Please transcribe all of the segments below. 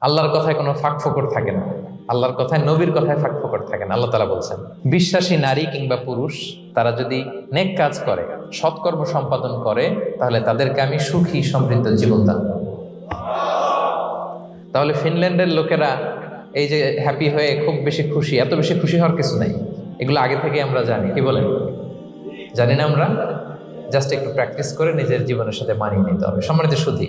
আল্লাহর কথায় কোনো ফাঁক ফোকর থাকে না। আল্লাহর কথায় নবীর কথায় ফাঁক ফোকর থাকে না, আল্লাহ তালা বলছেন। বিশ্বাসী নারী কিংবা পুরুষ, তারা যদি নেক কাজ করে সৎকর্ম সম্পাদন করে, তাহলে তাদেরকে আমি সুখী, সমৃদ্ধ জীবন দান তাহলে ফিনল্যান্ডের লোকেরা এই যে হ্যাপি হয়ে খুব বেশি খুশি, এত বেশি খুশি হওয়ার কিছু নাই। এগুলো আগে থেকে আমরা জানি। কি বলেন? জানি না আমরা? জাস্ট একটু প্র্যাকটিস করে নিজের জীবনের সাথে মানিয়ে নিতে হবে। সম্মানিত সুধী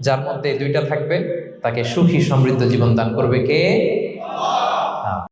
যার মধ্যে দুইটা থাকবে তাকে সুখী সমৃদ্ধ জীবন দান করবে কে?